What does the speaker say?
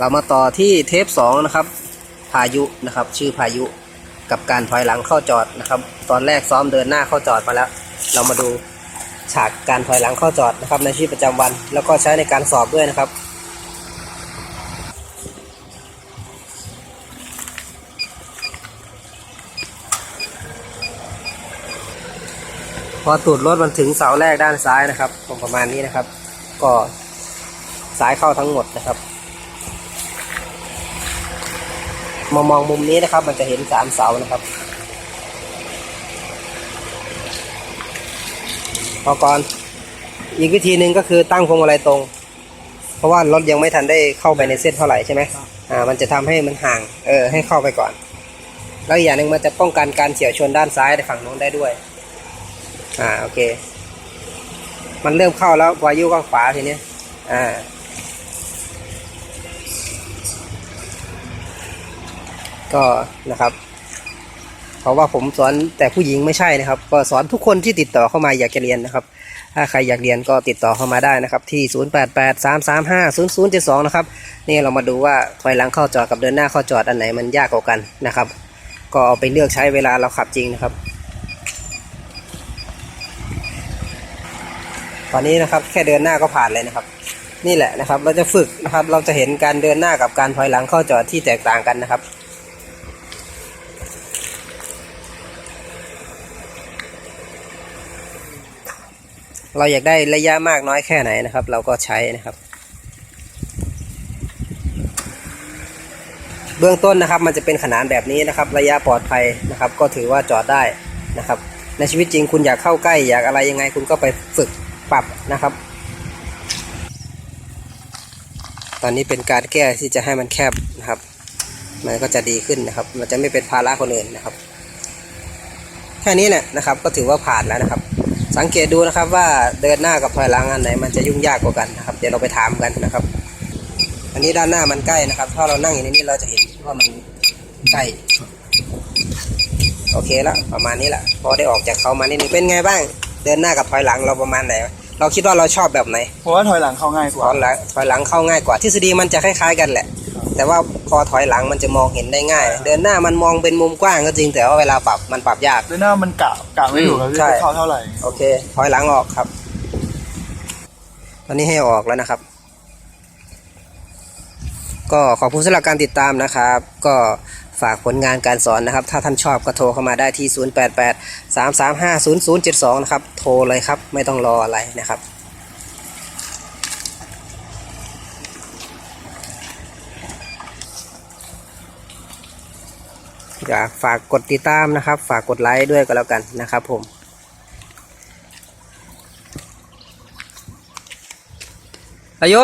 เรามาต่อที่เทปสองนะครับ พายุนะครับ ชื่อพายุกับการถอยหลังเข้าจอดนะครับ ตอนแรกซ้อมเดินหน้าเข้าจอดมาแล้ว เรามาดูฉากการถอยหลังเข้าจอดนะครับ ในชีวิตประจำวัน แล้วก็ใช้ในการสอบด้วยนะครับพอตูดรถมันถึงเสาแรกด้านซ้ายนะครับประมาณนี้นะครับ ก็ซ้ายเข้าทั้งหมดนะครับ มามองมุมนี้นะครับ มันจะเห็นสามเสานะครับพอก่อนอีกวิธีหนึ่งก็คือตั้งพวงมาลัยตรง เพราะว่ารถยังไม่ทันได้เข้าไปในเส้นเท่าไหร่ใช่ไหมอ่า มันจะทำให้มันห่าง เออ ให้เข้าไปก่อน แล้วอย่างหนึ่งมันจะป้องกันการเฉียวชนด้านซ้ายในฝั่งโน้นได้ด้วย อ่า โอเค มันเริ่มเข้าแล้ววายุข้างขวาทีนี้อ่า ก็นะครับเพราะว่าผมสอนแต่ผู้หญิงไม่ใช่นะครับ ก็สอนทุกคนที่ติดต่อเข้ามาอยากจะเรียนนะครับ ถ้าใครอยากเรียนก็ติดต่อเข้ามาได้นะครับ ที่ 0883350072 นะครับ นี่เรามาดูว่าถอยหลังเข้าจอดกับเดินหน้าเข้าจอดอันไหนมันยากกว่ากันนะครับ ก็เอาไปเลือกใช้เวลาเราขับจริงนะครับ ตอนนี้นะครับแค่เดินหน้าก็ผ่านเลยนะครับ นี่แหละนะครับเราจะฝึกนะครับเราจะเห็นการเดินหน้ากับการถอยหลังเข้าจอดที่แตกต่างกันนะครับ เราอยากได้ระยะมากน้อยแค่ไหนนะครับ เราก็ใช้นะครับ เบื้องต้นนะครับ มันจะเป็นขนาดแบบนี้นะครับ ระยะปลอดภัยนะครับ ก็ถือว่าจอดได้นะครับ ในชีวิตจริงคุณอยากเข้าใกล้ อยากอะไรยังไงคุณก็ไปฝึกปรับนะครับ ตอนนี้เป็นการแก้ที่จะให้มันแคบนะครับ มันก็จะดีขึ้นนะครับ มันจะไม่เป็นภาระคนอื่นนะครับ แค่นี้แหละนะครับ ก็ถือว่าผ่านแล้วนะครับ สังเกตดูนะครับว่าเดินหน้ากับถอยหลังอันไหนมันจะยุ่งยากกว่ากันนะครับ เดี๋ยวเราไปถามกันนะครับ อันนี้ด้านหน้ามันใกล้นะครับ ถ้าเรานั่งอยู่ในนี้เราจะเห็นว่ามันใกล้โอเคแล้วประมาณนี้แหละพอได้ออกจากเขามานิดนึงเป็นไงบ้าง เดินหน้ากับถอยหลังเราประมาณไหน เราคิดว่าเราชอบแบบไหนเพราะว่าถอยหลังเข้าง่ายกถว่าอยหลังถอยหลังเข้าง่ายกว่าทฤษฎีมันจะคล้ายๆกันแหละ แต่ว่าพอถอยหลังมันจะมองเห็นได้ง่าย เดินหน้ามันมองเป็นมุมกว้างก็จริง แต่ว่าเวลาปรับมันปรับยากด้วยหน้ามันกะกะไม่ถูกครับใช่ว่าจะเข้าเท่าไหร่โอเค ถอยหลังออกครับ ตอนนี้ให้ออกแล้วนะครับ ก็ขอบคุณสำหรับการติดตามนะครับ ก็ฝากผลงานการสอนนะครับ ถ้าท่านชอบก็โทรเข้ามาได้ที่ 088 335 0072 นะครับ โทรเลยครับ ไม่ต้องรออะไรนะครับ อยากฝากกดติดตามนะครับ ฝากกดไลค์ด้วยก็แล้วกันนะครับผมอายุ